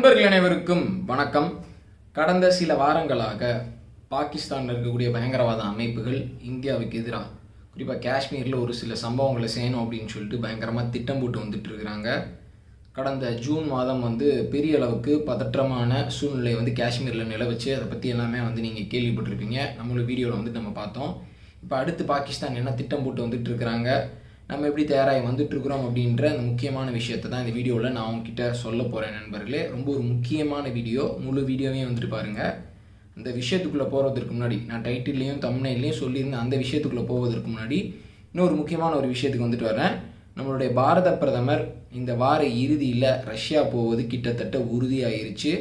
நண்பர்கள் அனைவருக்கும் வணக்கம். கடந்த சில வாரங்களாக பாகிஸ்தானில் இருக்கக்கூடிய பயங்கரவாத அமைப்புகள் இந்தியாவுக்கு எதிராக குறிப்பாக காஷ்மீரில் ஒரு சில சம்பவங்களை செய்யணும் அப்படின்னு சொல்லிட்டு பயங்கரமாக திட்டம் போட்டு வந்துட்டு இருக்கிறாங்க கடந்த ஜூன் மாதம் வந்து பெரிய அளவுக்கு பதற்றமான சூழ்நிலை வந்து காஷ்மீரில் நிலவச்சு. அதை பற்றி எல்லாமே வந்து நீங்கள் கேள்விப்பட்டிருப்பீங்க. நம்மளோட வீடியோவில் வந்து நம்ம பார்த்தோம். இப்போ அடுத்து பாகிஸ்தான் என்ன திட்டம் போட்டு வந்துட்டு இருக்கிறாங்க நம்ம எப்படி தயாராகி வந்துட்டுருக்குறோம் அப்படின்ற அந்த முக்கியமான விஷயத்தை தான் இந்த வீடியோவில் நான் உங்ககிட்ட சொல்ல போகிறேன் நண்பர்களே. ரொம்ப ஒரு முக்கியமான வீடியோ. முழு வீடியோவையும் வந்துட்டு பாருங்கள் அந்த விஷயத்துக்குள்ளே போகிறதுக்கு முன்னாடி நான் டைட்டில்லையும் தம்னையிலையும் சொல்லியிருந்தேன் அந்த விஷயத்துக்குள்ளே போவதற்கு முன்னாடி இன்னொரு முக்கியமான ஒரு விஷயத்துக்கு வந்துட்டு வரேன் நம்மளுடைய பாரத பிரதமர் இந்த வார இறுதியில் ரஷ்யா போவது கிட்டத்தட்ட உறுதியாயிருச்சு.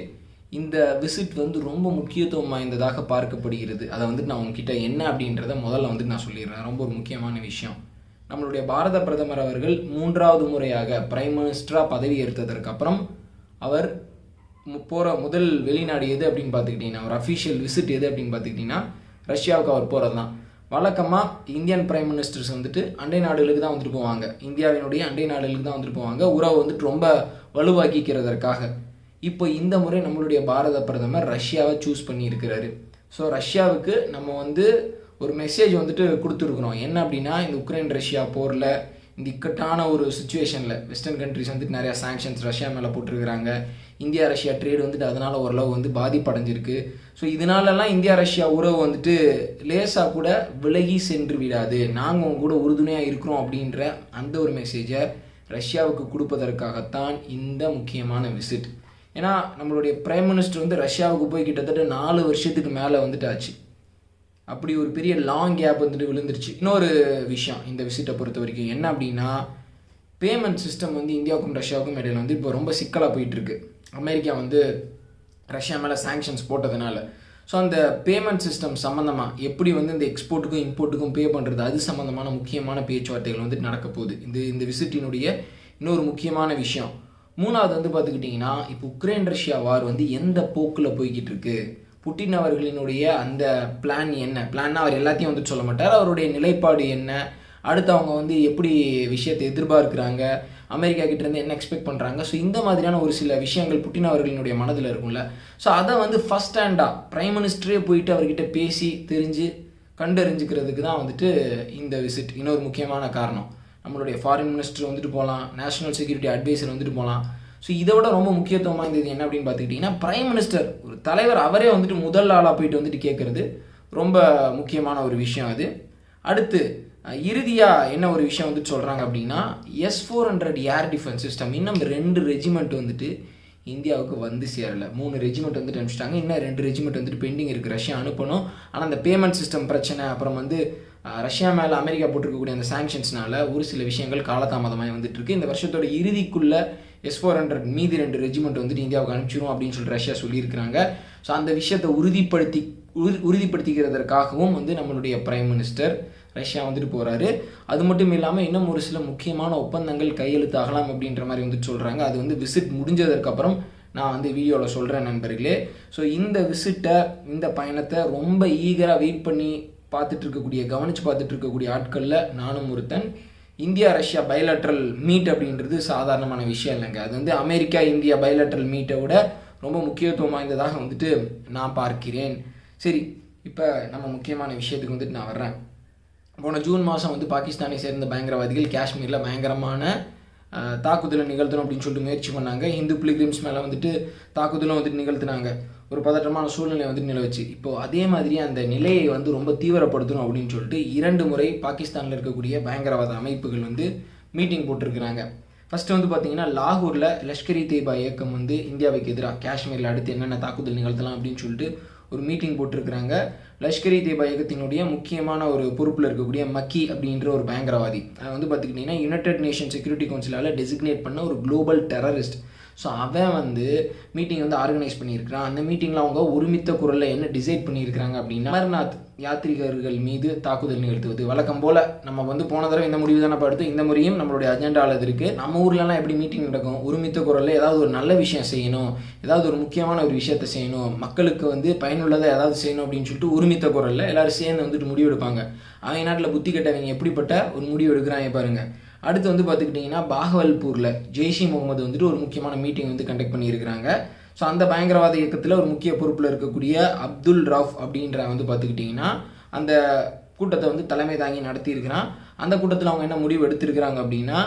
இந்த விசிட் வந்து ரொம்ப முக்கியத்துவம் வாய்ந்ததாக பார்க்கப்படுகிறது. அதை வந்துட்டு நான் உங்ககிட்ட என்ன அப்படின்றத முதல்ல வந்துட்டு நான் சொல்லிடுறேன். ரொம்ப ஒரு முக்கியமான விஷயம். நம்மளுடைய பாரத பிரதமர் அவர்கள் மூன்றாவது முறையாக பிரைம் மினிஸ்டராக பதவி ஏற்றதற்கு அப்புறம் அவர் போகிற முதல் வெளிநாடு எது அப்படின்னு பார்த்துக்கிட்டிங்கன்னா ஒரு அஃபிஷியல் விசிட் எது அப்படின்னு பார்த்துக்கிட்டிங்கன்னா ரஷ்யாவுக்கு அவர் போகிறது தான் வழக்கமாக இந்தியன் பிரைம் மினிஸ்டர்ஸ் வந்துட்டு அண்டை நாடுகளுக்கு தான் வந்துட்டு போவாங்க. இந்தியாவினுடைய அண்டை நாடுகளுக்கு தான் வந்துட்டு போவாங்க. உறவை வந்துட்டு ரொம்ப வலுவாக்கிக்கிறதற்காக. இப்போ இந்த முறை நம்மளுடைய பாரத பிரதமர் ரஷ்யாவை சூஸ் பண்ணியிருக்கிறாரு. ஸோ ரஷ்யாவுக்கு நம்ம வந்து ஒரு மெசேஜ் வந்துட்டு கொடுத்துருக்குறோம் என்ன அப்படின்னா இந்த உக்ரைன் ரஷ்யா போரில் இந்த இக்கட்டான ஒரு சுச்சுவேஷனில் வெஸ்டர்ன் கண்ட்ரிஸ் வந்துட்டு நிறையா சாங்ஷன்ஸ் ரஷ்யா மேலே போட்டிருக்கிறாங்க. இந்தியா ரஷ்யா ட்ரேடு வந்துட்டு அதனால் ஓரளவு வந்து பாதிப்படைஞ்சிருக்கு. ஸோ இதனாலலாம் இந்தியா ரஷ்யா உறவு வந்துட்டு லேசாக கூட விலகி சென்று விடாது. நாங்கள் உங்க கூட உறுதுணையாக இருக்கிறோம் அப்படின்ற அந்த ஒரு மெசேஜை ரஷ்யாவுக்கு கொடுப்பதற்காகத்தான் இந்த முக்கியமான விசிட் ஏன்னா நம்மளுடைய பிரைம் மினிஸ்டர் வந்து ரஷ்யாவுக்கு போய் கிட்டத்தட்ட நாலு வருஷத்துக்கு மேலே வந்துட்டு ஆச்சு அப்படி ஒரு பெரிய லாங் கேப் வந்துட்டு விழுந்துருச்சு. இன்னொரு விஷயம் இந்த விசிட்டை பொறுத்த வரைக்கும். என்ன அப்படின்னா பேமெண்ட் சிஸ்டம் வந்து இந்தியாவுக்கும் ரஷ்யாவுக்கும் இடையில வந்து இப்போ ரொம்ப சிக்கலாக போயிட்டுருக்கு. அமெரிக்கா வந்து ரஷ்யா மேலே சாங்ஷன்ஸ் போட்டதுனால. ஸோ அந்த பேமெண்ட் சிஸ்டம் சம்மந்தமாக எப்படி வந்து இந்த எக்ஸ்போர்ட்டுக்கும் இம்போர்ட்டுக்கும் பே பண்ணுறது அது சம்மந்தமான முக்கியமான பேச்சுவார்த்தைகள் வந்து நடக்க போகுது. இந்த இந்த விசிட்டினுடைய இன்னொரு முக்கியமான விஷயம். மூணாவது வந்து பார்த்துக்கிட்டிங்கன்னா இப்போ உக்ரைன் ரஷ்யா வார் வந்து எந்த போக்கில் போய்கிட்டு இருக்குது புட்டின் அவர்களினுடைய அந்த பிளான் என்ன? பிளான்னா அவர் எல்லாத்தையும் வந்துட்டு சொல்ல மாட்டார். அவருடைய நிலைப்பாடு என்ன? அடுத்து அவங்க வந்து எப்படி விஷயத்தை எதிர்பார்க்குறாங்க? அமெரிக்கா கிட்டேருந்து என்ன எக்ஸ்பெக்ட் பண்ணுறாங்க ஸோ இந்த மாதிரியான ஒரு சில விஷயங்கள் புட்டின் அவர்களினுடைய மனதில் இருக்கும்ல. ஸோ அதை வந்து ஃபஸ்ட் ஹேண்டாக ப்ரைம் மினிஸ்டரே போயிட்டு அவர்கிட்ட பேசி தெரிஞ்சு கண்டறிஞ்சுக்கிறதுக்கு தான் வந்துட்டு இந்த விசிட் இன்னொரு முக்கியமான காரணம். நம்மளுடைய ஃபாரின் மினிஸ்டர் வந்துட்டு போகலாம் நேஷனல் செக்யூரிட்டி அட்வைசர் வந்துட்டு போகலாம். ஸோ இதை விட ரொம்ப முக்கியத்துவம் வாய்ந்தது என்ன அப்படின்னு பார்த்துக்கிட்டிங்கன்னா பிரைம் மினிஸ்டர் ஒரு தலைவர் அவரே வந்துட்டு முதல் ஆளாக போயிட்டு வந்துட்டு கேட்குறது ரொம்ப முக்கியமான ஒரு விஷயம் அது. அடுத்து இறுதியாக என்ன ஒரு விஷயம் வந்துட்டு சொல்கிறாங்க அப்படின்னா S four hundred air defence system இன்னும் ரெண்டு ரெஜிமெண்ட் வந்துட்டு இந்தியாவுக்கு வந்து சேரல. மூணு ரெஜிமெண்ட் வந்துட்டு அனுப்பிச்சிட்டாங்க. இன்னும் ரெண்டு ரெஜிமெண்ட் வந்துட்டு பெண்டிங் இருக்குது ரஷ்யா அனுப்பணும். ஆனால் அந்த பேமெண்ட் சிஸ்டம் பிரச்சனை அப்புறம் வந்து ரஷ்யா மேலே அமெரிக்கா போட்டிருக்கக்கூடிய அந்த சாங்ஷன்ஸ்னால ஒரு சில விஷயங்கள் காலதாமதமாக வந்துட்டு இருக்கு. இந்த வருஷத்தோட இறுதிக்குள்ளே எஸ் ஃபோர் ஹண்ட்ரட் மீதி ரெண்டு ரெஜிமெண்ட் வந்துட்டு இந்தியாவுக்கு அனுப்பிச்சிரும் அப்படின்னு சொல்லி ரஷ்யா சொல்லியிருக்கிறாங்க. ஸோ அந்த விஷயத்தை உறுதிப்படுத்தி உறு- உறுதிப்படுத்திக்கிறதற்காகவும் வந்து நம்மளுடைய பிரைம் மினிஸ்டர் ரஷ்யா வந்துட்டு போகிறாரு அது மட்டும் இல்லாமல் இன்னும் ஒரு சில முக்கியமான ஒப்பந்தங்கள் கையெழுத்தாகலாம் அப்படின்ற மாதிரி வந்துட்டு சொல்கிறாங்க அது வந்து விசிட் முடிஞ்சதுக்கப்புறம் நான் வந்து வீடியோவில் சொல்கிறேன் நண்பர்களே. ஸோ இந்த விசிட்டை இந்த பயணத்தை ரொம்ப ஈகராக வெயிட் பண்ணி பார்த்துட்டு இருக்கக்கூடிய கவனித்து பார்த்துட்டு இருக்கக்கூடிய ஆட்களில் நானும் ஒருத்தன். இந்தியா ரஷ்யா பயலட்ரல் மீட் அப்படின்றது சாதாரணமான விஷயம் இல்லைங்க. அது வந்து அமெரிக்கா இந்தியா பயலட்ரல் மீட்டை விட ரொம்ப முக்கியத்துவம் வாய்ந்ததாக வந்துட்டு நான் பார்க்கிறேன். சரி இப்போ நம்ம முக்கியமான விஷயத்துக்கு வந்துட்டு நான் வர்றேன். போன ஜூன் மாதம் வந்து பாகிஸ்தானை சேர்ந்த பயங்கரவாதிகள் காஷ்மீரில் பயங்கரமான தாக்குதலை நிகழ்த்தணும் அப்படின்னு சொல்லிட்டு முயற்சி பண்ணாங்க. ஹிந்து பிலிகிரிம்ஸ் மேலே வந்துட்டு தாக்குதலும் வந்துட்டு நிகழ்த்தினாங்க. ஒரு பதற்றமான சூழ்நிலை வந்து நிலவுச்சு. இப்போ அதே மாதிரி அந்த நிலையை வந்து ரொம்ப தீவிரப்படுத்தணும் அப்படின்னு சொல்லிட்டு இரண்டு முறை பாகிஸ்தானில் இருக்கக்கூடிய பயங்கரவாத அமைப்புகள் வந்து மீட்டிங் போட்டிருக்கிறாங்க. ஃபஸ்ட்டு வந்து பார்த்தீங்கன்னா லாகூரில் லஷ்கர் இ தேபா இயக்கம் வந்து இந்தியாவுக்கு எதிராக காஷ்மீரில் அடுத்து என்னென்ன தாக்குதல் நிகழ்த்தலாம் அப்படின்னு சொல்லிட்டு ஒரு மீட்டிங் போட்டிருக்கிறாங்க. லஷ்கர் இ தேபா இயக்கத்தினுடைய முக்கியமான ஒரு பொறுப்பில் இருக்கக்கூடிய மக்கி அப்படின்ற ஒரு பயங்கரவாதி. வந்து பார்த்துக்கிட்டிங்கன்னா யுனைடெட் நேஷன் செக்யூரிட்டி கவுன்சிலால் டெசிக்னேட் பண்ண ஒரு குளோபல் டெரரிஸ்ட் ஸோ அவன் வந்து மீட்டிங் வந்து ஆர்கனைஸ் பண்ணியிருக்கிறான். அந்த மீட்டிங்கில் அவங்க ஒருமித்த குரலில் என்ன டிசைட் பண்ணியிருக்கிறாங்க அப்படின்னா அமர்நாத் யாத்ரிகர்கள் மீது தாக்குதல் நிகழ்த்துவது. வழக்கம் போல் நம்ம வந்து போன தடவை இந்த முடிவு தானே படுத்து இந்த முறையும் நம்மளுடைய அஜெண்டாவில் இருக்குது நம்ம ஊர்லலாம் எப்படி மீட்டிங் நடக்கும்? ஒருமித்த குரலில் ஏதாவது ஒரு நல்ல விஷயம் செய்யணும். ஏதாவது ஒரு முக்கியமான ஒரு விஷயத்தை செய்யணும். மக்களுக்கு வந்து பயனுள்ளதை ஏதாவது செய்யணும் அப்படின்னு சொல்லிட்டு ஒருமித்த குரலில் எல்லோரும் சேர்ந்து வந்துட்டு முடிவு எடுப்பாங்க அவங்க நாட்டில் புத்தி கெட்டவங்க எப்படிப்பட்ட ஒரு முடிவு எடுக்கிறாங்க பாருங்கள் அடுத்து வந்து பார்த்துக்கிட்டிங்கன்னா பாகவல்பூரில் ஜெய்ஷி முகமது வந்துட்டு ஒரு முக்கியமான மீட்டிங் வந்து கண்டக்ட் பண்ணியிருக்கிறாங்க. ஸோ அந்த பயங்கரவாத இயக்கத்தில் ஒரு முக்கிய பொறுப்பில் இருக்கக்கூடிய அப்துல் ரஃப் அப்படின்ற வந்து பார்த்துக்கிட்டிங்கன்னா அந்த கூட்டத்தை வந்து தலைமை தாங்கி நடத்தியிருக்கிறான். அந்த கூட்டத்தில் அவங்க என்ன முடிவு எடுத்திருக்கிறாங்க அப்படின்னா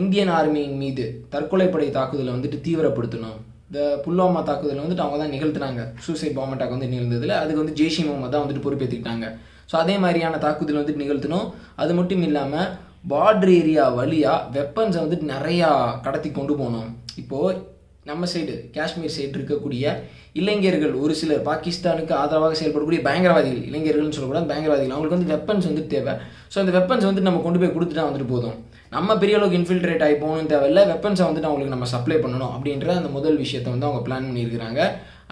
இந்தியன் ஆர்மியின் மீது தற்கொலைப்படை தாக்குதலை வந்துட்டு தீவிரப்படுத்தணும். இந்த புல்வாமா தாக்குதலை வந்துட்டு அவங்க தான் நிகழ்த்தினாங்க. சூசைட் பாம்பு அட்டாக் வந்து நிகழ்ந்ததில். அதுக்கு வந்து ஜெய்ஷி முகமது தான் வந்துட்டு பொறுப்பேற்றுக்கிட்டாங்க ஸோ அதே மாதிரியான தாக்குதல் வந்துட்டு நிகழ்த்தணும். அது மட்டும் இல்லாமல் பார்டர் ஏரியா வழியாக வெப்பன்ஸை வந்துட்டு நிறையா கடத்தி கொண்டு போகணும் இப்போது நம்ம சைடு காஷ்மீர் சைடு இருக்கக்கூடிய இளைஞர்கள் ஒரு சிலர் பாகிஸ்தானுக்கு ஆதரவாக செயல்படக்கூடிய பயங்கரவாதிகள் இளைஞர்கள்னு சொல்லக்கூடாது பயங்கரவாதிகள். அவங்களுக்கு வந்து வெப்பன்ஸ் வந்து தேவை. ஸோ அந்த வெப்பன்ஸ் வந்து நம்ம கொண்டு போய் கொடுத்துட்டா வந்துட்டு போதும். நம்ம பெரிய அளவுக்கு இன்ஃபில்ட்ரேட் ஆகி போகணும்னு தேவையில்ல. வெப்பன்ஸை வந்துட்டு அவங்களுக்கு நம்ம சப்ளை பண்ணணும் அப்படின்ற அந்த முதல் விஷயத்தை வந்து அவங்க பிளான் பண்ணியிருக்கிறாங்க.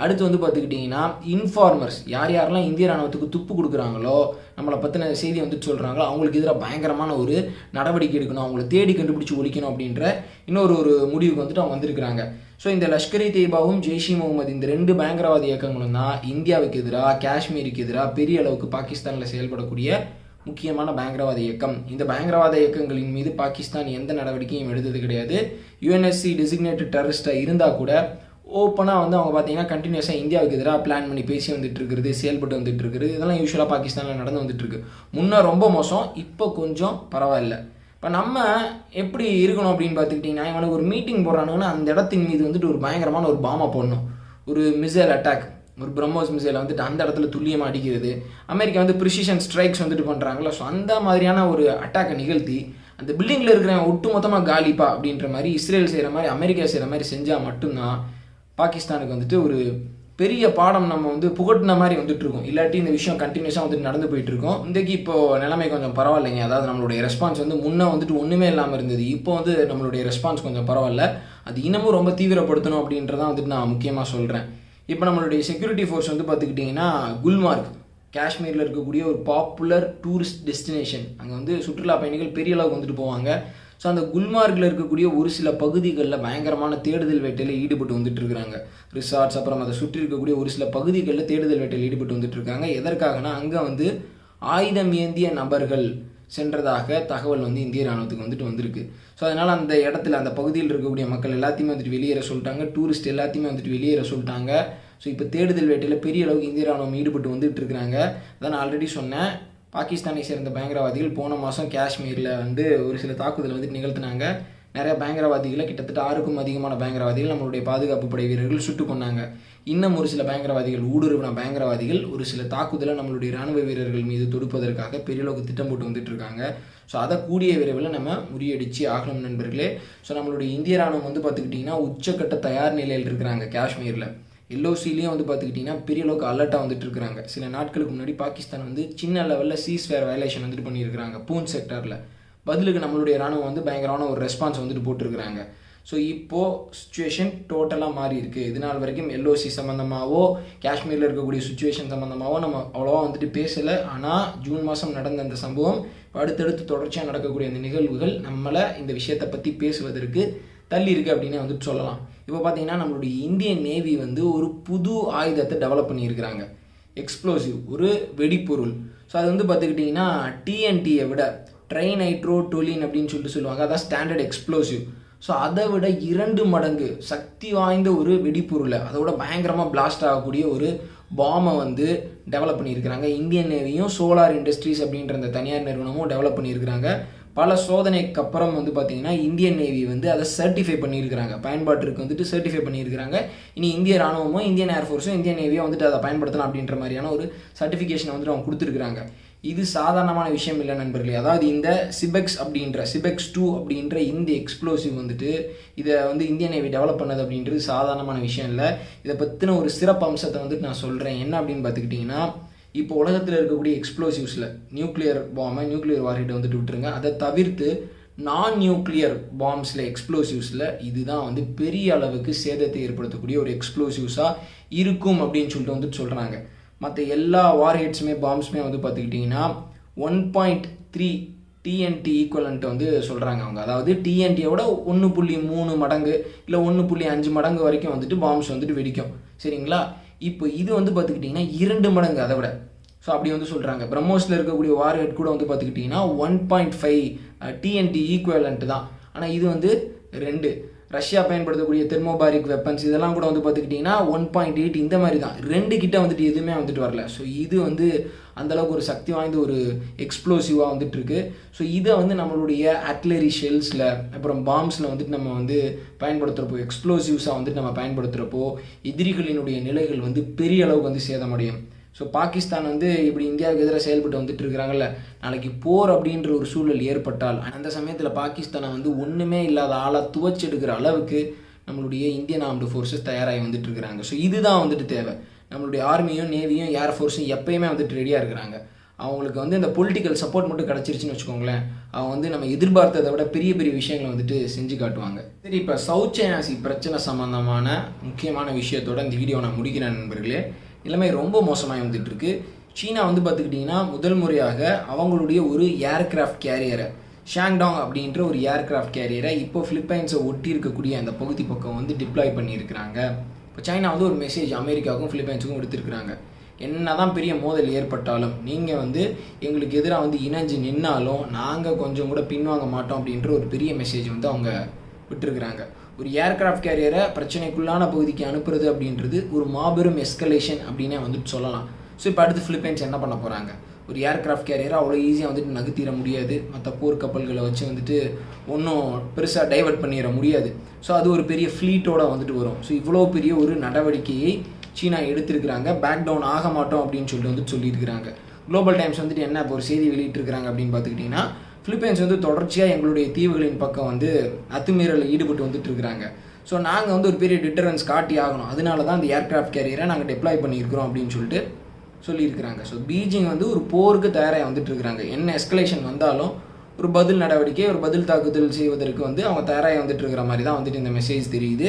அடுத்து வந்து பார்த்துக்கிட்டிங்கன்னா இன்ஃபார்மர்ஸ் யார் யாரெல்லாம் இந்திய ராணுவத்துக்கு துப்பு கொடுக்குறாங்களோ நம்மளை பற்றின செய்தி வந்து சொல்கிறாங்களோ அவங்களுக்கு எதிராக பயங்கரமான ஒரு நடவடிக்கை எடுக்கணும். அவங்கள தேடி கண்டுபிடிச்சி ஒழிக்கணும் அப்படின்ற இன்னொரு ஒரு முடிவுக்கு வந்துட்டு அவங்க வந்திருக்கிறாங்க. ஸோ இந்த லஷ்கர் இ தேபாவும் ஜெய்ஷி முகமது இந்த ரெண்டு பயங்கரவாத இயக்கங்களும் தான் இந்தியாவுக்கு எதிராக காஷ்மீருக்கு எதிராக பெரிய அளவுக்கு பாகிஸ்தானில் செயல்படக்கூடிய முக்கியமான பயங்கரவாத இயக்கம். இந்த பயங்கரவாத இயக்கங்களின் மீது பாகிஸ்தான் எந்த நடவடிக்கையும் எடுத்தது கிடையாது. யுஎன்எஸ்சி டெசிக்னேட்டட் டெரரிஸ்டாக இருந்தால் கூட ஓப்பனாக வந்து அவங்க பார்த்தீங்கன்னா கண்டினியூஸாக இந்தியாவுக்கு எதிராக பிளான் பண்ணி பேசி வந்துட்டு இருக்கிறது செயல்பட்டு வந்துட்டு இருக்குது. இதெல்லாம் யூஸ்வலாக பாகிஸ்தானில் நடந்து வந்துட்டு இருக்கு. முன்னே ரொம்ப மோசம் இப்போ கொஞ்சம் பரவாயில்ல. இப்போ நம்ம எப்படி இருக்கணும் அப்படின்னு பார்த்துக்கிட்டிங்கன்னா இவனுக்கு ஒரு மீட்டிங் போடுறானுங்கன்னா அந்த இடத்தின் மீது வந்துட்டு ஒரு பயங்கரமான ஒரு பாமா போடணும். ஒரு மிசைல் அட்டாக் ஒரு பிரம்மோஸ் மிசைலை வந்துட்டு அந்த இடத்துல துல்லியமாக அடிக்கிறது. அமெரிக்கா வந்து ப்ரிசிஷன் ஸ்ட்ரைக்ஸ் வந்துட்டு பண்ணுறாங்களோ ஸோ அந்த மாதிரியான ஒரு அட்டாக்கை நிகழ்த்தி அந்த பில்டிங்கில் இருக்கிற ஒட்டு மொத்தமாக காலிப்பா அப்படின்ற மாதிரி இஸ்ரேல் செய்கிற மாதிரி அமெரிக்கா செய்கிற மாதிரி செஞ்சால் மட்டும்தான் பாகிஸ்தானுக்கு வந்துட்டு ஒரு பெரிய பாடம் நம்ம வந்து புகட்டின மாதிரி வந்துட்டு இருக்கோம் இல்லாட்டி இந்த விஷயம் கண்டினியூஸாக வந்துட்டு நடந்து போயிட்டு இருக்கோம் இன்றைக்கி இப்போ நிலைமை கொஞ்சம் பரவாயில்லைங்க. அதாவது நம்மளுடைய ரெஸ்பான்ஸ் வந்து முன்னே வந்துட்டு ஒன்றுமே இல்லாமல் இருந்தது. இப்போ வந்து நம்மளுடைய ரெஸ்பான்ஸ் கொஞ்சம் பரவாயில்ல. அது இன்னமும் ரொம்ப தீவிரப்படுத்தணும் அப்படின்றதான் வந்துட்டு நான் முக்கியமாக சொல்கிறேன் இப்போ நம்மளுடைய செக்யூரிட்டி ஃபோர்ஸ் வந்து பார்த்துக்கிட்டிங்கன்னா குல்மார்க் காஷ்மீரில் இருக்கக்கூடிய ஒரு பாப்புலர் டூரிஸ்ட் டெஸ்டினேஷன் அங்கே வந்து சுற்றுலா பயணிகள் பெரிய அளவுக்கு வந்துட்டு போவாங்க. ஸோ அந்த குல்மார்க்கில் இருக்கக்கூடிய ஒரு சில பகுதிகளில் பயங்கரமான தேடுதல் வேட்டையில் ஈடுபட்டு வந்துட்டு இருக்கிறாங்க ரிசார்ட்ஸ் அப்புறம் அதை சுற்றி இருக்கக்கூடிய ஒரு சில பகுதிகளில் தேடுதல் வேட்டையில் ஈடுபட்டு வந்துட்டு இருக்காங்க எதற்காகனா அங்கே வந்து ஆயுதம் ஏந்திய நபர்கள் சென்றதாக தகவல் வந்து இந்திய ராணுவத்துக்கு வந்துட்டு வந்திருக்கு. ஸோ அதனால் அந்த இடத்துல அந்த பகுதியில் இருக்கக்கூடிய மக்கள் எல்லாத்தையுமே வந்துட்டு வெளியேற சொல்லிட்டாங்க. டூரிஸ்ட் எல்லாத்தையுமே வந்துட்டு வெளியேற சொல்லிட்டாங்க. ஸோ இப்போ தேடுதல் வேட்டையில் பெரிய அளவுக்கு இந்திய ராணுவம் ஈடுபட்டு வந்துட்டு இருக்கிறாங்க அதான் நான் ஆல்ரெடி சொன்னேன். பாகிஸ்தானை சேர்ந்த பயங்கரவாதிகள் போன மாதம் காஷ்மீரில் வந்து ஒரு சில தாக்குதல் வந்துட்டு நிகழ்த்தினாங்க. நிறைய பயங்கரவாதிகளை கிட்டத்தட்ட ஆறுக்கும் அதிகமான பயங்கரவாதிகள் நம்மளுடைய பாதுகாப்பு படை வீரர்கள் சுட்டு கொண்டாங்க இன்னும் ஒரு சில பயங்கரவாதிகள் ஊடுருவின பயங்கரவாதிகள் ஒரு சில தாக்குதலை நம்மளுடைய ராணுவ வீரர்கள் மீது தொடுப்பதற்காக பெரியளவுக்கு திட்டம் போட்டு வந்துட்டு இருக்காங்க. ஸோ அதை கூடிய விரைவில் நம்ம முறியடிச்சு ஆகணும் நண்பர்களே. ஸோ நம்மளுடைய இந்திய ராணுவம் வந்து பார்த்துக்கிட்டிங்கன்னா உச்சக்கட்ட தயார் நிலையில் இருக்கிறாங்க காஷ்மீரில். எல்ஓசிலையும் வந்து பார்த்துக்கிட்டிங்கன்னா பெரிய அளவுக்கு அலர்ட்டாக வந்துட்டு இருக்கிறாங்க. சில நாட்களுக்கு முன்னாடி பாகிஸ்தான் வந்து சின்ன லெவலில் சீஸ் ஃபேர் வயலேஷன் வந்துட்டு பண்ணியிருக்கிறாங்க பூன் செக்டரில் பதிலுக்கு நம்மளுடைய ராணுவம் வந்து பயங்கரமான ஒரு ரெஸ்பான்ஸ் வந்துட்டு போட்டிருக்கிறாங்க. ஸோ இப்போது சுச்சுவேஷன் டோட்டலாக மாறி இருக்குது இது நாள் வரைக்கும் எல்ஓசி சம்மந்தமாகவோ காஷ்மீரில் இருக்கக்கூடிய சுச்சுவேஷன் சம்மந்தமாகவோ நம்ம அவ்வளோவா வந்துட்டு பேசலை. ஆனால் ஜூன் மாதம் நடந்த அந்த சம்பவம் அடுத்தடுத்து தொடர்ச்சியாக நடக்கக்கூடிய அந்த நிகழ்வுகள் நம்மளை இந்த விஷயத்தை பற்றி பேசுவதற்கு தள்ளி இருக்குது அப்படின்னு வந்துட்டு சொல்லலாம். இப்போ பார்த்தீங்கன்னா நம்மளுடைய இந்தியன் நேவி வந்து ஒரு புது ஆயுதத்தை டெவலப் பண்ணியிருக்கிறாங்க. எக்ஸ்ப்ளோசிவ் ஒரு வெடிப்பொருள் ஸோ அது வந்து பார்த்துக்கிட்டிங்கன்னா டிஎன்டியை விட ட்ரெயின் நைட்ரோ டொலின் அப்படின்னு சொல்லிட்டு சொல்லுவாங்க. அதான் ஸ்டாண்டர்ட் எக்ஸ்ப்ளோசிவ் ஸோ அதை விட இரண்டு மடங்கு சக்தி வாய்ந்த ஒரு வெடிப்பொருளை அதோட பயங்கரமாக பிளாஸ்ட் ஆகக்கூடிய ஒரு பாமை வந்து டெவலப் பண்ணியிருக்கிறாங்க. இந்தியன் நேவியும் சோலார் இண்டஸ்ட்ரீஸ் அப்படின்ற அந்த தனியார் நிறுவனமும் டெவலப் பண்ணியிருக்கிறாங்க. பல சோதனைக்கு அப்புறம் வந்து பார்த்தீங்கன்னா இந்தியன் நேவி வந்து அதை சர்டிஃபை பண்ணியிருக்கிறாங்க. பயன்பாட்டிற்கு வந்துட்டு சர்டிஃபை பண்ணியிருக்கிறாங்க. இனி இந்திய ராணுவமும் இந்தியன் ஏர்ஃபோர்ஸும் இந்தியன் நேவியும் வந்துட்டு அதை பயன்படுத்தலாம் அப்படின்ற மாதிரியான ஒரு சர்டிஃபிகேஷனை வந்துட்டு அவங்க கொடுத்துருக்குறாங்க. இது சாதாரணமான விஷயம் இல்லை நண்பர்களே. அதாவது இந்த சிபெக்ஸ் அப்படின்ற சிபெக்ஸ் டூ அப்படின்ற இந்த எக்ஸ்ப்ளோசிவ் வந்துட்டு இதை வந்து இந்திய நேவி டெவலப் பண்ணது அப்படின்றது சாதாரணமான விஷயம் இல்லை. இதை பற்றின ஒரு சிறப்பு அம்சத்தை வந்துட்டு நான் சொல்கிறேன் என்ன அப்படின்னு பார்த்துக்கிட்டிங்கன்னா இப்போ உலகத்தில் இருக்கக்கூடிய எக்ஸ்ப்ளோசிவ்ஸில் நியூக்ளியர் பாம்பை நியூக்ளியர் வார்ஹெட்டை வந்துட்டு விட்டுருங்க. அதை தவிர்த்து நான் நியூக்ளியர் பாம்ஸில் எக்ஸ்ப்ளோசிவ்ஸில் இதுதான் வந்து பெரிய அளவுக்கு சேதத்தை ஏற்படுத்தக்கூடிய ஒரு எக்ஸ்ப்ளோசிவ்ஸாக இருக்கும் அப்படின்னு சொல்லிட்டு வந்துட்டு சொல்கிறாங்க மற்ற எல்லா வார்ஹெட்ஸுமே பாம்ஸுமே வந்து பார்த்துக்கிட்டிங்கன்னா one point three TNT equivalent வந்து சொல்கிறாங்க அவங்க. அதாவது டிஎன்டியோட ஒன்று புள்ளி மூணு மடங்கு இல்லை ஒன்று புள்ளி அஞ்சு மடங்கு வரைக்கும் வந்துட்டு பாம்ஸ் வந்துட்டு வெடிக்கும். சரிங்களா? இப்போ இது வந்து பார்த்துக்கிட்டிங்கன்னா இரண்டு மடங்கு அதை விட. ஸோ அப்படி வந்து சொல்கிறாங்க பிரம்மோஸில் இருக்கக்கூடிய வார்ஹெட் கூட வந்து பார்த்துக்கிட்டிங்கன்னா one point five TNT equivalent தான். ஆனால் இது வந்து ரெண்டு. ரஷ்யா பயன்படுத்தக்கூடிய தெர்மோபாரிக் வெப்பன்ஸ் இதெல்லாம் கூட வந்து பார்த்துக்கிட்டிங்கன்னா ஒன் பாயிண்ட் எயிட் இந்த மாதிரி தான். ரெண்டு கிட்ட வந்துட்டு எதுவுமே வந்துட்டு வரல. ஸோ இது வந்து அந்தளவுக்கு ஒரு சக்தி வாய்ந்த ஒரு எக்ஸ்ப்ளோசிவாக வந்துட்டுருக்கு. ஸோ இதை வந்து நம்மளுடைய அட்லரி ஷெல்ஸில் அப்புறம் பாம்ஸில் வந்துட்டு நம்ம வந்து பயன்படுத்துகிறப்போ எக்ஸ்ப்ளோசிவ்ஸாக வந்துட்டு நம்ம பயன்படுத்துகிறப்போ எதிரிகளினுடைய நிலைகள் வந்து பெரிய அளவுக்கு வந்து சேதமடையும். ஸோ பாகிஸ்தான் வந்து இப்படி இந்தியாவுக்கு எதிராக செயல்பட்டு வந்துட்டு இருக்கிறாங்கல்ல நாளைக்கு போர் அப்படின்ற ஒரு சூழல் ஏற்பட்டால் அந்த சமயத்தில் பாகிஸ்தானை வந்து ஒன்றுமே இல்லாத ஆளாக துவச்செடுக்கிற அளவுக்கு நம்மளுடைய இந்தியன் ஆர்ம்டு ஃபோர்ஸஸ் தயாராகி வந்துட்டு இருக்கிறாங்க. ஸோ இதுதான் வந்துட்டு தேவை. நம்மளுடைய ஆர்மியும் நேவியும் ஏர் ஃபோர்ஸும் எப்பயுமே வந்துட்டு ரெடியாக இருக்கிறாங்க. அவங்களுக்கு வந்து இந்த பொலிட்டிக்கல் சப்போர்ட் மட்டும் கிடச்சிருச்சுன்னு வச்சுக்கோங்களேன். அவங்க வந்து நம்ம எதிர்பார்த்ததை விட பெரிய பெரிய விஷயங்களை வந்துட்டு செஞ்சு காட்டுவாங்க. சரி இப்போ சவுத் சைனாசி பிரச்சனை சம்மந்தமான முக்கியமான விஷயத்தோட இந்த வீடியோ நான் முடிக்கிறேன் நண்பர்களே. நிலைமை ரொம்ப மோசமாக வந்துட்டுருக்கு சீனா வந்து பார்த்துக்கிட்டிங்கன்னா முதல் முறையாக அவங்களுடைய ஒரு ஏர்கிராஃப்ட் கேரியரை ஷாங்டாங் அப்படின்ற ஒரு ஏர்கிராஃப்ட் கேரியரை இப்போ ஃபிலிப்பைன்ஸை ஒட்டி இருக்கக்கூடிய அந்த பகுதி பக்கம் வந்து டிப்ளாய் பண்ணியிருக்கிறாங்க. இப்போ சைனா வந்து ஒரு மெசேஜ் அமெரிக்காவுக்கும் ஃபிலிப்பைன்ஸுக்கும் எடுத்திருக்கிறாங்க என்ன தான் பெரிய மோதல் ஏற்பட்டாலும் நீங்கள் வந்து எங்களுக்கு எதிராக வந்து இணைஞ்சு நின்னாலும் நாங்கள் கொஞ்சம் கூட பின்வாங்க மாட்டோம் அப்படின்ற ஒரு பெரிய மெசேஜ் வந்து அவங்க விட்டுருக்குறாங்க. ஒரு ஏர்கிராஃப்ட் கேரியரை பிரச்சனைக்குள்ளான பகுதிக்கு அனுப்புறது அப்படின்றது ஒரு மாபெரும் எஸ்கலேஷன் அப்படின்னே வந்துட்டு சொல்லலாம். ஸோ இப்போ அடுத்து ஃபிலிப்பைன்ஸ் என்ன பண்ண போகிறாங்க ஒரு ஏர்கிராஃப்ட் கேரியரை அவ்வளோ ஈஸியாக வந்துட்டு நகர்த்திட முடியாது. மற்ற போர் கப்பல்களை வச்சு வந்துட்டு ஒன்றும் பெருசாக டைவர்ட் பண்ணிட முடியாது. ஸோ அது ஒரு பெரிய ஃப்ளீட்டோட வந்துட்டு வரும். ஸோ இவ்வளோ பெரிய ஒரு நடவடிக்கையை சீனா எடுத்திருக்கிறாங்க. பேக் டவுன் ஆக மாட்டோம் அப்படின்னு சொல்லிட்டு வந்துட்டு சொல்லியிருக்கிறாங்க. குளோபல் டைம்ஸ் வந்துட்டு என்ன இப்போ ஒரு செய்தி வெளியிட்டிருக்கிறாங்க அப்படின்னு பார்த்துக்கிட்டிங்கன்னா ஃபிலிப்பைன்ஸ் வந்து தொடர்ச்சியாக எங்களுடைய தீவுகளின் பக்கம் வந்து அத்துமீறலில் ஈடுபட்டு வந்துட்டு இருக்கிறாங்க ஸோ நாங்கள் வந்து ஒரு பெரிய டிட்டரன்ஸ் காட்டி ஆகணும். அதனால தான் அந்த ஏர்கிராஃப்ட் கேரியரை நாங்கள் டெப்ளாய் பண்ணியிருக்கிறோம் அப்படின்னு சொல்லிட்டு சொல்லியிருக்கிறாங்க. ஸோ பீஜிங் வந்து ஒரு போருக்கு தயாராக வந்துட்டு இருக்கிறாங்க என்ன எஸ்கலேஷன் வந்தாலும் ஒரு பதில் நடவடிக்கை ஒரு பதில் தாக்குதல் செய்வதற்கு வந்து அவங்க தயாராக வந்துட்டு இருக்கிற மாதிரி தான் வந்துட்டு இந்த மெசேஜ் தெரியுது.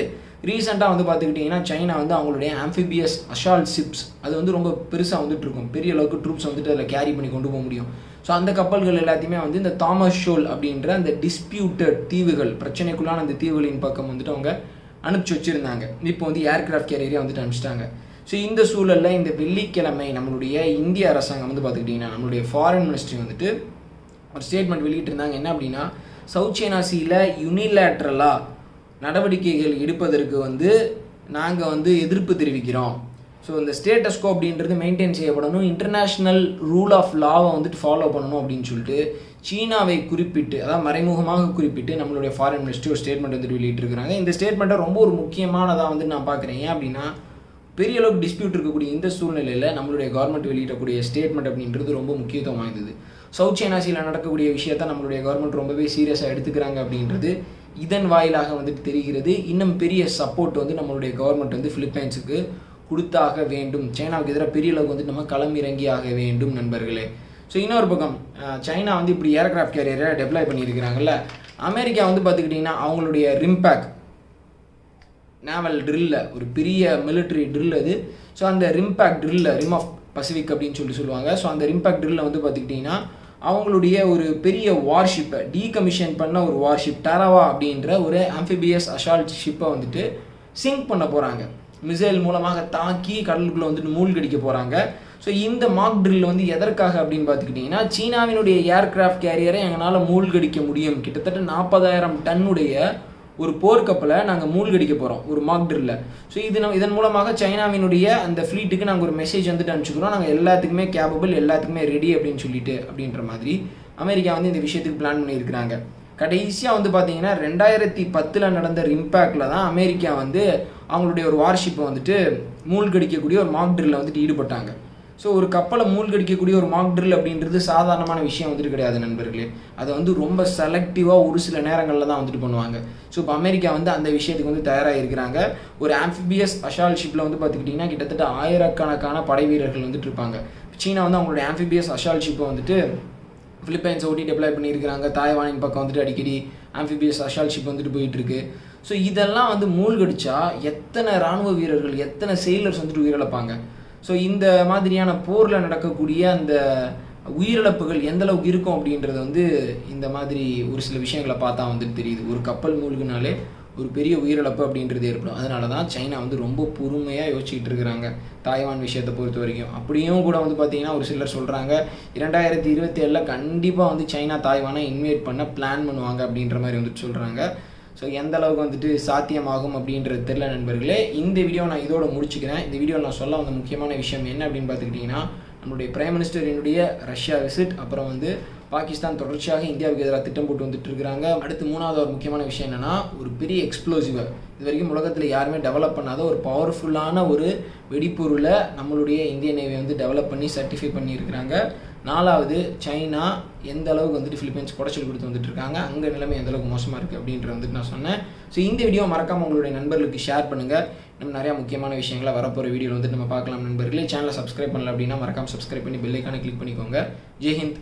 ரீசெண்டாக வந்து பார்த்துக்கிட்டிங்கன்னா சைனா வந்து அவங்களுடைய ஆம்ஃபிபியஸ் அஷால் சிப்ஸ் அது வந்து ரொம்ப பெருசாக வந்துட்டு இருக்கும் பெரிய அளவுக்கு ட்ரூப்ஸ் வந்துட்டு அதில் கேரி பண்ணி கொண்டு போக முடியும். ஸோ அந்த கப்பல்கள் எல்லாத்தையுமே வந்து இந்த தாமஸ் ஷோல் அப்படின்ற அந்த டிஸ்பியூட்டட் தீவுகள் பிரச்சனைக்குள்ளான அந்த தீவுகளின் பக்கம் வந்துட்டு அவங்க அனுப்பிச்சி வச்சுருந்தாங்க. இப்போ வந்து ஏர்கிராஃப்ட் கேரியரே வந்துட்டு அனுப்பிச்சிட்டாங்க. ஸோ இந்த சூழலில் இந்த வெள்ளிக்கிழமை நம்மளுடைய இந்திய அரசாங்கம் வந்து பார்த்துக்கிட்டிங்கன்னா நம்மளுடைய ஃபாரின் மினிஸ்ட்ரி வந்துட்டு ஒரு ஸ்டேட்மெண்ட் வெளியிட்டிருந்தாங்க. என்ன அப்படின்னா சவுத் சைனா சீல யுனிலேட்ரலாக நடவடிக்கைகள் எடுப்பதற்கு வந்து நாங்கள் வந்து எதிர்ப்பு தெரிவிக்கிறோம். ஸோ இந்த ஸ்டேட்டஸ்கோ அப்படின்றது மெயின்டைன் செய்யப்படணும். இன்டர்நேஷ்னல் ரூல் ஆஃப் லாவை வந்துட்டு ஃபாலோ பண்ணணும் அப்படின்னு சொல்லிட்டு சீனாவை குறிப்பிட்டு அதாவது மறைமுகமாக குறிப்பிட்டு நம்மளுடைய ஃபாரின் மினிஸ்ட்ரி ஒரு ஸ்டேட்மெண்ட் வந்துட்டு வெளியிட்டிருக்கிறாங்க. இந்த ஸ்டேட்மெண்ட்டை ரொம்ப ஒரு முக்கியமானதாக வந்து நான் பார்க்குறேன். ஏன் அப்படின்னா பெரிய அளவுக்கு டிஸ்பியூட் இருக்கக்கூடிய இந்த சூழ்நிலையில் நம்மளுடைய கவர்மெண்ட் வெளியிடக்கூடிய ஸ்டேட்மெண்ட் அப்படின்றது ரொம்ப முக்கியத்துவம் வாய்ந்தது. சவுத் சைனாசியில் நடக்கக்கூடிய விஷயத்த நம்மளுடைய கவர்மெண்ட் ரொம்பவே சீரியஸாக எடுத்துக்கிறாங்க அப்படின்றது இதன் வாயிலாக வந்துட்டு தெரிகிறது. இன்னும் பெரிய சப்போர்ட் வந்து நம்மளுடைய கவர்மெண்ட் வந்து ஃபிலிப்பைன்ஸுக்கு கொடுத்தாக வேண்டும். சைனாவுக்கு எதிராக பெரிய அளவுக்கு வந்து நம்ம களம் இறங்கி ஆக வேண்டும் நண்பர்களே. ஸோ இன்னொரு பக்கம் சைனா வந்து இப்படி ஏர்கிராஃப்ட் கேரியரை டெப்ளாய் பண்ணியிருக்கிறாங்கல்ல. அமெரிக்கா வந்து பார்த்துக்கிட்டிங்கன்னா அவங்களுடைய ரிம்பேக் நேவல் ட்ரில்ல ஒரு பெரிய மிலிட்ரி ட்ரில் அது. ஸோ அந்த ரிம்பேக் ட்ரில்ல ரிம் ஆஃப் பசிபிக் அப்படின்னு சொல்லி சொல்லுவாங்க. ஸோ அந்த ரிம்பேக் ட்ரில்ல வந்து பார்த்துக்கிட்டிங்கன்னா அவங்களுடைய ஒரு பெரிய வார்ஷிப்பை டீகமிஷன் பண்ண ஒரு வார்ஷிப் டராவா அப்படின்ற ஒரு ஆம்பிபியஸ் அஷால்ட் ஷிப்பை வந்துட்டு சிங்க் பண்ண போகிறாங்க மிசைல் மூலமாக தாக்கி கடலுக்குள்ளே வந்துட்டு மூழ்கடிக்க போகிறாங்க ஸோ இந்த மாக் ட்ரில் வந்து எதற்காக அப்படின்னு பார்த்துக்கிட்டிங்கன்னா சீனாவினுடைய ஏர்கிராஃப்ட் கேரியரை எங்களால் மூழ்கடிக்க முடியும். கிட்டத்தட்ட நாற்பதாயிரம் டன்னுடைய ஒரு போர்க்கப்பலை நாங்கள் மூழ்கடிக்க போகிறோம் ஒரு மாக் ட்ரில்ல ஸோ இது நம்ம இதன் மூலமாக சைனாவினுடைய அந்த ஃப்ளீட்டுக்கு நாங்கள் ஒரு மெசேஜ் வந்துட்டு அனுப்பிச்சுக்கிறோம். நாங்கள் எல்லாத்துக்குமே கேபபிள் எல்லாத்துக்குமே ரெடி அப்படின்னு சொல்லிட்டு அப்படின்ற மாதிரி அமெரிக்கா வந்து இந்த விஷயத்துக்கு பிளான் பண்ணியிருக்கிறாங்க. கடைசியாக வந்து பார்த்தீங்கன்னா ரெண்டாயிரத்தி பத்தில் நடந்த இம்பேக்டில் தான் அமெரிக்கா வந்து அவங்களுடைய ஒரு வார்ஷிப்பை வந்துட்டு மூழ்கடிக்கக்கூடிய ஒரு மாக் ட்ரில்ல வந்துட்டு ஈடுபட்டாங்க. ஸோ ஒரு கப்பலை மூழ்கடிக்கக்கூடிய ஒரு மாக் ட்ரில் அப்படின்றது சாதாரணமான விஷயம் வந்துட்டு கிடையாது நண்பர்களே. அதை வந்து ரொம்ப செலக்டிவாக ஒரு சில நேரங்களில் தான் வந்துட்டு பண்ணுவாங்க. ஸோ இப்போ அமெரிக்கா வந்து அந்த விஷயத்துக்கு வந்து தயாராக இருக்கிறாங்க ஒரு ஆம்ஃபிபியஸ் அஷால் ஷிப்பில் வந்து பார்த்துக்கிட்டிங்கன்னா கிட்டத்தட்ட ஆயிரக்கணக்கான படை வீரர்கள் வந்துட்டு இருப்பாங்க. சீனா வந்து அவங்களுடைய ஆம்ஃபிபியஸ் அஷால் ஷிப்பை வந்துட்டு ஃபிலிப்பைன்ஸை ஓட்டி டெப்ளாய் பண்ணியிருக்கிறாங்க. தாய்வானின் பக்கம் வந்துட்டு அடிக்கடி ஆம்ஃபிபியஸ் அஷால் ஷிப் வந்துட்டு போயிட்டுருக்கு. ஸோ இதெல்லாம் வந்து மூழ்கடிச்சா எத்தனை ராணுவ வீரர்கள் எத்தனை செயலர்ஸ் வந்துட்டு உயிரிழப்பாங்க? ஸோ இந்த மாதிரியான போரில் நடக்கக்கூடிய அந்த உயிரிழப்புகள் எந்த அளவுக்கு இருக்கும் அப்படின்றது வந்து இந்த மாதிரி ஒரு சில விஷயங்களை பார்த்தா வந்துட்டு தெரியுது. ஒரு கப்பல் மூழ்கினாலே ஒரு பெரிய உயிரிழப்பு அப்படின்றது ஏற்படும். அதனால தான் சைனா வந்து ரொம்ப பொறுமையாக யோசிச்சுட்டு இருக்கிறாங்க தாய்வான் விஷயத்தை பொறுத்த வரைக்கும். அப்படியும் கூட வந்து பார்த்தீங்கன்னா ஒரு சிலர் சொல்கிறாங்க இரண்டாயிரத்தி இருபத்தி ஏழில் கண்டிப்பாக வந்து சைனா தாய்வானை இன்வைட் பண்ண பிளான் பண்ணுவாங்க அப்படின்ற மாதிரி வந்துட்டு சொல்கிறாங்க ஸோ எந்த அளவுக்கு வந்துட்டு சாத்தியமாகும் அப்படின்றது தெரில நண்பர்களே. இந்த வீடியோ நான் இதோட முடிச்சுக்கிறேன். இந்த வீடியோ நான் சொல்ல வந்த முக்கியமான விஷயம் என்ன அப்படின்னு பார்த்துக்கிட்டிங்கன்னா நம்மளுடைய பிரைம் மினிஸ்டரினுடைய ரஷ்யா விசிட் அப்புறம் வந்து பாகிஸ்தான் தொடர்ச்சியாக இந்தியாவுக்கு எதிராக திட்டம் போட்டு வந்துட்டு இருக்கிறாங்க அடுத்து மூணாவது ஒரு முக்கியமான விஷயம் என்னன்னா ஒரு பெரிய எக்ஸ்ப்ளோசிவை இது வரைக்கும் உலகத்தில் யாருமே டெவலப் பண்ணாத ஒரு பவர்ஃபுல்லான ஒரு வெடிப்பொருளை நம்மளுடைய இந்திய நேவி வந்து டெவலப் பண்ணி சர்டிஃபை பண்ணியிருக்கிறாங்க. நாலாவது சைனா எந்த அளவுக்கு வந்துட்டு ஃபிலிப்பைன்ஸ் குடைச்சல் கொடுத்து வந்துட்டு இருக்காங்க அங்கே நிலைமை எந்த அளவுக்கு மோசமாக இருக்குது அப்படின்ற வந்துட்டு நான் சொன்னேன். ஸோ இந்த வீடியோ மறக்காமல் உங்களுடைய நண்பர்களுக்கு ஷேர் பண்ணுங்கள் இன்னும் நிறையா முக்கியமான விஷயங்களை வரப்போகிற வீடியோவில் வந்துட்டு நம்ம பார்க்கலாம் நண்பர்களே. சேனலை சப்ஸ்கிரைப் பண்ணல அப்படின்னா மறக்காமல் சப்ஸ்கிரைப் பண்ணி பெல்லைக்கான கிளிக் பண்ணிக்கோங்க. ஜெய்ஹிந்த்